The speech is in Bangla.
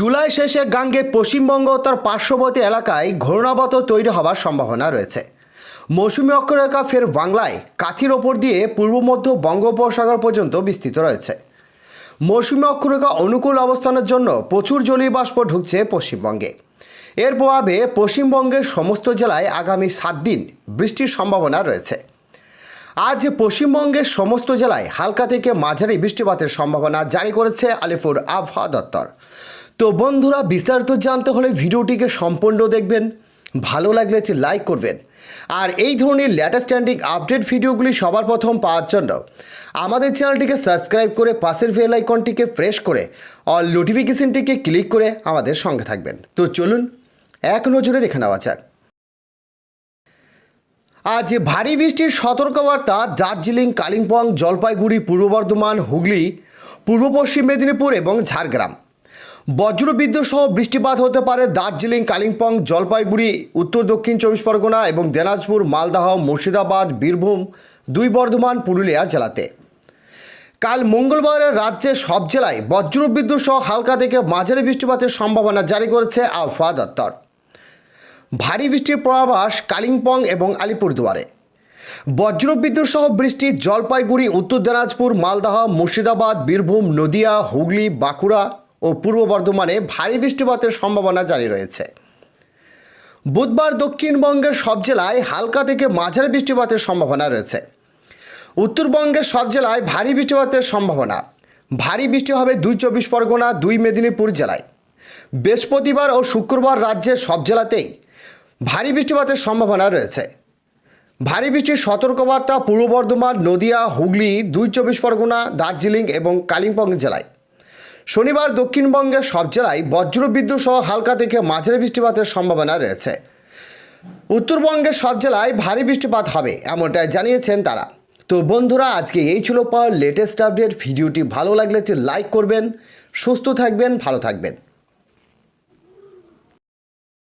জুলাই শেষে গাঙ্গে পশ্চিমবঙ্গ তার পার্শ্ববর্তী এলাকায় ঘূর্ণাবত তৈরি হওয়ার সম্ভাবনা রয়েছে। মৌসুমী অক্ষরেখা ফের বাংলায় কাথির ওপর দিয়ে পূর্ব মধ্য বঙ্গোপসাগর পর্যন্ত বিস্তৃত রয়েছে। মৌসুমী অক্ষরেখা অনুকূল অবস্থানের জন্য প্রচুর জলীয় বাষ্প ঢুকছে পশ্চিমবঙ্গে। এর প্রভাবে পশ্চিমবঙ্গের সমস্ত জেলায় আগামী সাত দিন বৃষ্টির সম্ভাবনা রয়েছে। আজ পশ্চিমবঙ্গের সমস্ত জেলায় হালকা থেকে মাঝারি বৃষ্টিপাতের সম্ভাবনা জারি করেছে আলিপুর আবহাওয়া দপ্তর। তো বন্ধুরা, বিস্তারিত জানতে হলে ভিডিওটিকে সম্পূর্ণ দেখবেন। ভালো লাগলে লাইক করবেন। আর এই ধরনের লেটেস্ট স্ট্যান্ডিং আপডেট ভিডিওগুলি সবার প্রথম পাওয়ার জন্য আমাদের চ্যানেলটিকে সাবস্ক্রাইব করে পাশের বেল আইকনটিকে প্রেস করে অল নোটিফিকেশনটিকে ক্লিক করে আমাদের সঙ্গে থাকবেন। তো চলুন, এক নজরে দেখে নেওয়া যাক। আজ ভারী বৃষ্টির সতর্কবার্তা দার্জিলিং, কালিম্পং, জলপাইগুড়ি, পূর্ব বর্ধমান, হুগলি, পূর্ব পশ্চিম মেদিনীপুর এবং ঝাড়গ্রাম। বজ্রবিদ্যুৎ সহ বৃষ্টিপাত হতে পারে দার্জিলিং, কালিম্পং, জলপাইগুড়ি, উত্তর, দক্ষিণ চব্বিশ পরগনা এবং দিনাজপুর, মালদাহ, মুর্শিদাবাদ, বীরভূম, দুই বর্ধমান, পুরুলিয়া জেলাতে। কাল মঙ্গলবার রাজ্যের সব জেলায় বজ্রবিদ্যুৎ সহ হালকা থেকে মাঝারি বৃষ্টিপাতের সম্ভাবনা জারি করেছে আবহাওয়া দপ্তর। ভারী বৃষ্টির পূর্বাভাস কালিম্পং এবং আলিপুরদুয়ারে। বজ্রবিদ্যুৎ সহ বৃষ্টি জলপাইগুড়ি, উত্তর দিনাজপুর, মালদাহ, মুর্শিদাবাদ, বীরভূম, নদিয়া, হুগলি, বাঁকুড়া ও পূর্ব বর্ধমানে ভারী বৃষ্টিপাতের সম্ভাবনা জারি রয়েছে। বুধবার দক্ষিণবঙ্গের সব জেলায় হালকা থেকে মাঝারি বৃষ্টিপাতের সম্ভাবনা রয়েছে। উত্তরবঙ্গের সব জেলায় ভারী বৃষ্টিপাতের সম্ভাবনা। ভারী বৃষ্টি হবে দুই চব্বিশ পরগনা, দুই মেদিনীপুর জেলায়। বৃহস্পতিবার ও শুক্রবার রাজ্যের সব জেলাতেই ভারী বৃষ্টিপাতের সম্ভাবনা রয়েছে। ভারী বৃষ্টির সতর্কবার্তা পূর্ব বর্ধমান, নদিয়া, হুগলি, দুই চব্বিশ পরগনা, দার্জিলিং এবং কালিম্পং জেলায়। শনিবার দক্ষিণবঙ্গের সব জেলায় বজ্রবিদ্যুৎ সহ হালকা থেকে মাঝারি বৃষ্টিপাতের সম্ভাবনা রয়েছে। উত্তরবঙ্গের সব জেলায় ভারী বৃষ্টিপাত হবে, এমনটাই জানিয়েছেন তারা। তো বন্ধুরা, আজকে এই ছিল পাওয়ার লেটেস্ট আপডেট ভিডিওটি ভালো লাগলে লাইক করবেন, সুস্থ থাকবেন, ভালো থাকবেন।